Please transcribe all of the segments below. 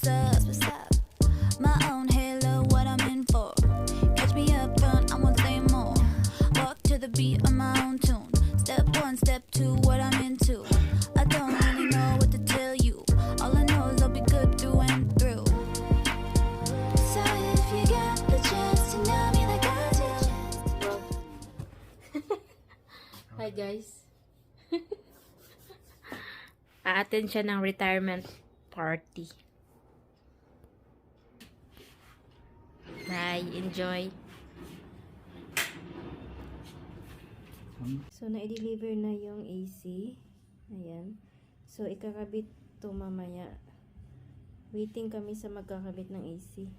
hot, that's what's up. My own halo, what I'm in for. Catch me up front, I won't say more. Walk to the beat on my own tune. Step one, step two, what I'm into. I don't really know what to tell you. All I know is I'll be good through and through. So if you got the chance to know me like I do. Hi guys. A-attend siya ng retirement party. Hi, enjoy. So, na-deliver na yung AC. Ayan. So, ikakabit to mamaya. Waiting kami sa magkakabit ng AC.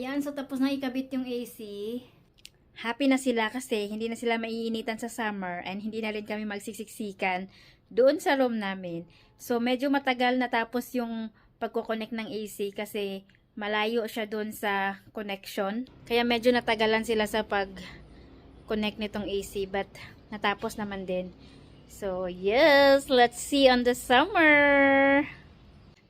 Yan, so tapos na ikabit yung AC. Happy na sila kasi hindi na sila maiinitan sa summer and hindi na rin kami magsisiksikan doon sa room namin. So medyo matagal na tapos yung pagkoconnect ng AC kasi malayo siya doon sa connection. Kaya medyo natagalan sila sa pag-connect nitong AC but natapos naman din. So yes, let's see on the summer!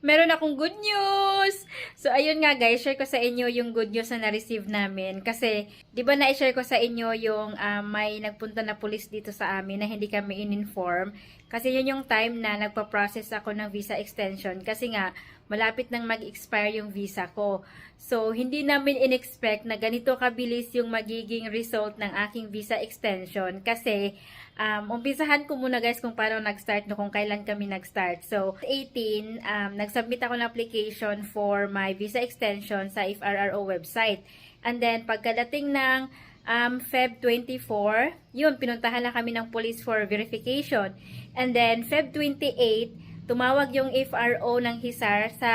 Meron akong good news! So, ayun nga guys, share ko sa inyo yung good news na na-receive namin. Kasi, di ba na-share ko sa inyo yung ah, may nagpunta na pulis dito sa amin na hindi kami in-inform. Kasi yun yung time na nagpa-process ako ng visa extension. Kasi nga, malapit nang mag-expire yung visa ko. So, hindi namin in-expect na ganito kabilis yung magiging result ng aking visa extension. Kasi, um, umpisahan ko muna guys kung paano nag-start no, kung kailan kami nag-start. So, 18, um, nag-submit ako ng application for my visa extension sa FRRO website. And then, pagkadating ng um, Feb 24, yun, pinuntahan na kami ng police for verification. And then, Feb 28, tumawag yung FRO ng Hisar sa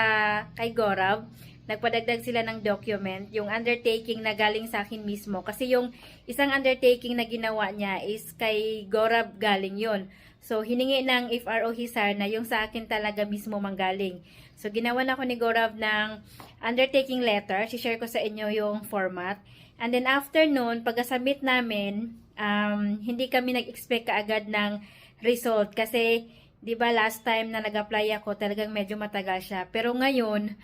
kay Gorav. Nagpadagdag sila ng document, yung undertaking na galing sa akin mismo. Kasi yung isang undertaking na ginawa niya is kay Gorav galing yon So, hiningi ng FRO Hisar na yung sa akin talaga mismo manggaling. So, ginawa na ako ni Gorav ng undertaking letter. Si-share ko sa inyo yung format. And then, after nun, pagka-submit namin, um, hindi kami nag-expect kaagad ng result. Kasi, di ba last time na nag-apply ako, talagang medyo matagal siya. Pero ngayon,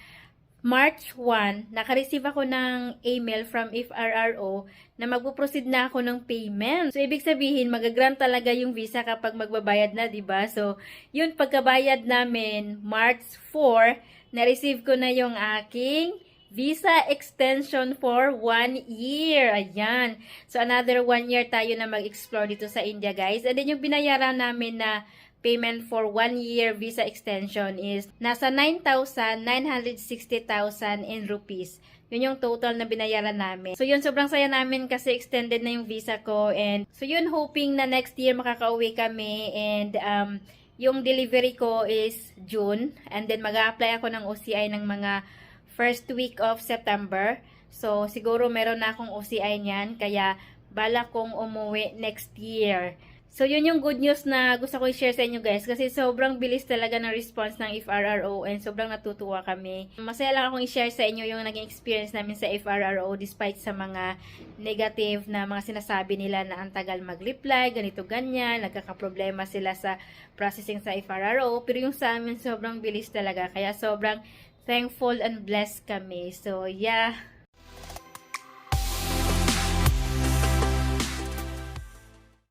March 1, naka-receive ako ng email from FRRO na magpo-proceed na ako ng payment. So, ibig sabihin, magagrant talaga yung visa kapag magbabayad na, ba? So, yun, pagkabayad namin, March 4, na-receive ko na yung aking visa extension for one year. Ayan. So, another one year tayo na mag-explore dito sa India, guys. And then, yung binayaran namin na payment for one year visa extension is nasa 9,960,000 in rupees. Yun yung total na binayaran namin. So yun, sobrang saya namin kasi extended na yung visa ko. And so yun, hoping na next year makakauwi kami. And um, yung delivery ko is June. And then mag apply ako ng OCI ng mga first week of September. So siguro meron na akong OCI niyan. Kaya bala kong umuwi next year. So, yun yung good news na gusto ko i-share sa inyo guys. Kasi sobrang bilis talaga ng response ng FRRO and sobrang natutuwa kami. Masaya lang akong i-share sa inyo yung naging experience namin sa FRRO despite sa mga negative na mga sinasabi nila na ang tagal mag-reply, ganito ganyan, nagkakaproblema sila sa processing sa FRRO. Pero yung sa amin sobrang bilis talaga. Kaya sobrang thankful and blessed kami. So, yeah